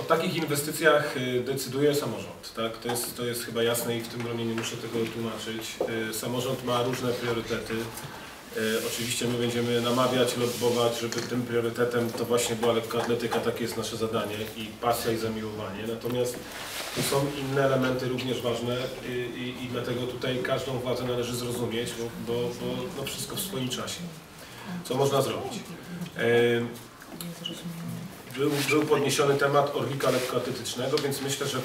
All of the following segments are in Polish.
O takich inwestycjach y, decyduje samorząd, tak? To jest, to jest chyba jasne i w tym gronie nie muszę tego tłumaczyć. Y, Samorząd ma różne priorytety. Y, Oczywiście my będziemy namawiać, lobbować, żeby tym priorytetem to właśnie była lekkoatletyka, takie jest nasze zadanie i pasja i zamiłowanie. Natomiast tu są inne elementy również ważne i, i, i dlatego tutaj każdą władzę należy zrozumieć, bo, bo, bo no wszystko w swoim czasie. Co można zrobić? Był, był podniesiony temat orlika lekkoatletycznego, więc myślę, że y,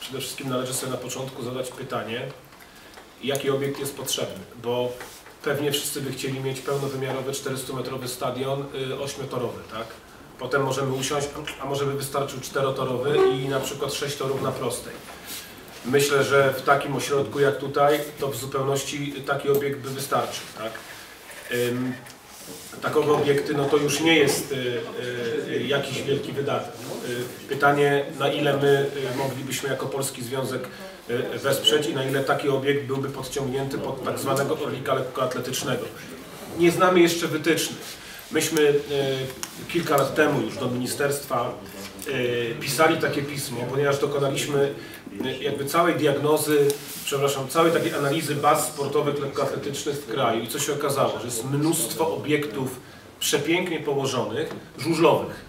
przede wszystkim należy sobie na początku zadać pytanie, jaki obiekt jest potrzebny, bo pewnie wszyscy by chcieli mieć pełnowymiarowy 400-metrowy stadion y, ośmiotorowy, tak? Potem możemy usiąść, a może by wystarczył czterotorowy i na przykład sześć torów na prostej. Myślę, że w takim ośrodku jak tutaj, to w zupełności taki obiekt by wystarczył, tak? Takowe obiekty, no to już nie jest y, y, jakiś wielki wydatek. Y, pytanie, na ile my moglibyśmy jako Polski Związek wesprzeć i na ile taki obiekt byłby podciągnięty pod tak zwanego orlika lekkoatletycznego. Nie znamy jeszcze wytycznych. Myśmy kilka lat temu już do ministerstwa pisali takie pismo, ponieważ dokonaliśmy jakby całej diagnozy, przepraszam, całej takiej analizy baz sportowych lekkoatletycznych w kraju i co się okazało, że jest mnóstwo obiektów przepięknie położonych, żużlowych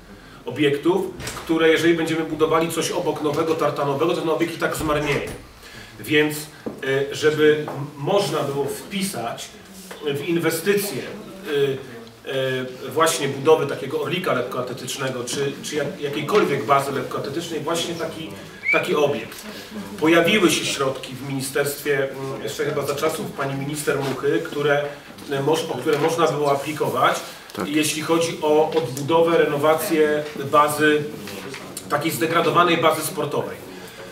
obiektów, które jeżeli będziemy budowali coś obok nowego tartanowego, to ten obiekt i tak zmarnieje. Więc y, żeby można było wpisać w inwestycje y, y, właśnie budowy takiego orlika lekkoatletycznego, czy, czy jak, jakiejkolwiek bazy lekkoatletycznej, właśnie taki, taki obiekt. Pojawiły się środki w ministerstwie, mm, jeszcze chyba za czasów pani minister Muchy, które, moż, o które można było aplikować, jeśli chodzi o odbudowę, renowację bazy, takiej zdegradowanej bazy sportowej.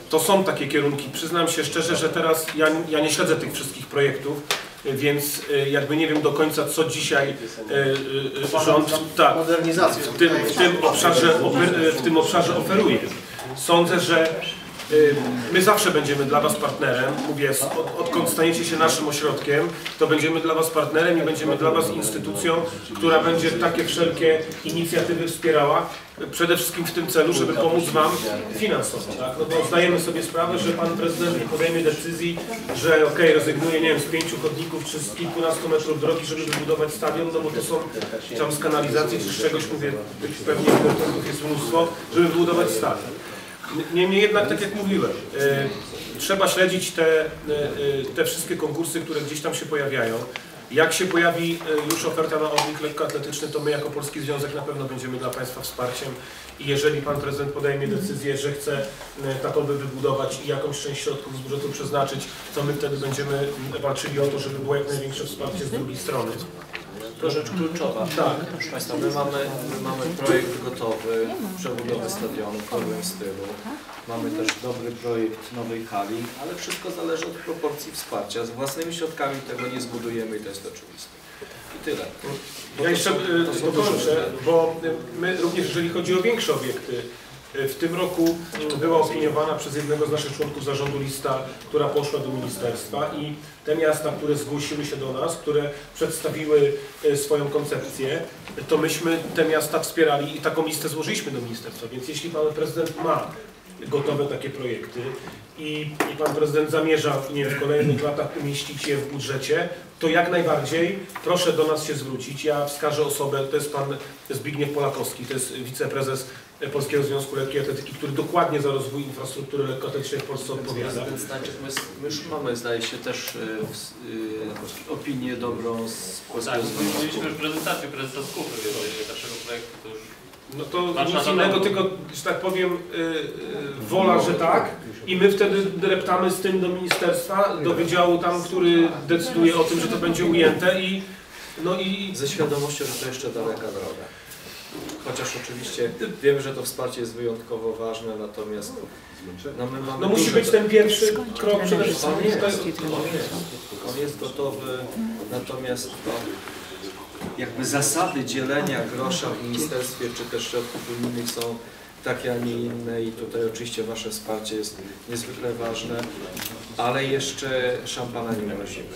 To są takie kierunki. Przyznam się szczerze, że teraz ja, ja nie śledzę tych wszystkich projektów, y, więc y, jakby nie wiem do końca, co dzisiaj rząd tak, w tym, w tym, obszarze, w tym obszarze oferuje. Sądzę, że my zawsze będziemy dla Was partnerem. Mówię, od, odkąd staniecie się naszym ośrodkiem, to będziemy dla Was partnerem i będziemy dla Was instytucją, która będzie takie wszelkie inicjatywy wspierała. Przede wszystkim w tym celu, żeby pomóc Wam finansowo. Tak? No bo zdajemy sobie sprawę, że Pan Prezydent nie podejmie decyzji, że ok, rezygnuje nie wiem, z pięciu chodników czy z kilkunastu metrów drogi, żeby wybudować stadion, no bo to są tam z kanalizacji czy z czegoś, mówię, pewnie priorytetów jest mnóstwo, żeby wybudować stadion. Niemniej jednak, tak jak mówiłem, e, trzeba śledzić te, e, e, te wszystkie konkursy, które gdzieś tam się pojawiają. Jak się pojawi już oferta na odnik lekkoatletyczny, to my jako Polski Związek na pewno będziemy dla Państwa wsparciem i jeżeli Pan Prezydent podejmie decyzję, że chce takowy wybudować i jakąś część środków z budżetu przeznaczyć, to my wtedy będziemy walczyli o to, żeby było jak największe wsparcie z drugiej strony. To rzecz kluczowa. Tak. Proszę Państwa, my mamy, my mamy projekt gotowy, przebudowy stadionu w nowym stylu. Mamy też dobry projekt nowej hali, ale wszystko zależy od proporcji wsparcia. Z własnymi środkami tego nie zbudujemy i to jest oczywiste. I tyle. Bo Ja jeszcze duże dokończę, bo my również, jeżeli chodzi o większe obiekty, w tym roku y, była opiniowana przez jednego z naszych członków zarządu lista, która poszła do ministerstwa i te miasta, które zgłosiły się do nas, które przedstawiły y, swoją koncepcję, to myśmy te miasta wspierali i taką listę złożyliśmy do ministerstwa. Więc jeśli pan prezydent ma gotowe takie projekty i, i pan prezydent zamierza nie w kolejnych latach umieścić je w budżecie, to jak najbardziej proszę do nas się zwrócić. Ja wskażę osobę, to jest pan Zbigniew Polakowski, to jest wiceprezes Polskiego Związku Lekkiej Atletyki, który dokładnie za rozwój infrastruktury lekkoatletycznej w Polsce odpowiada. Stańczyk, my, my już mamy, zdaje się, też y, w- opinię dobrą z Tak, Polskiego Związku. mówiliśmy już prezentację prezesa Skupy naszego projektu, to już No to nic innego, tylko, że tak powiem, y, y, wola, że tak i my wtedy dreptamy z tym do ministerstwa, do wydziału tam, który decyduje o tym, że to będzie ujęte i no i Ze świadomością, że to jeszcze daleka droga. Chociaż oczywiście wiemy, że to wsparcie jest wyjątkowo ważne, natomiast no my mamy no musi być ten pierwszy krok przede wszystkim. On jest, on jest- jest, on jest gotowy, natomiast to jakby zasady dzielenia grosza w ministerstwie czy też środków unijnych są takie, a nie inne i tutaj oczywiście Wasze wsparcie jest niezwykle ważne, ale jeszcze szampana nie mrozimy.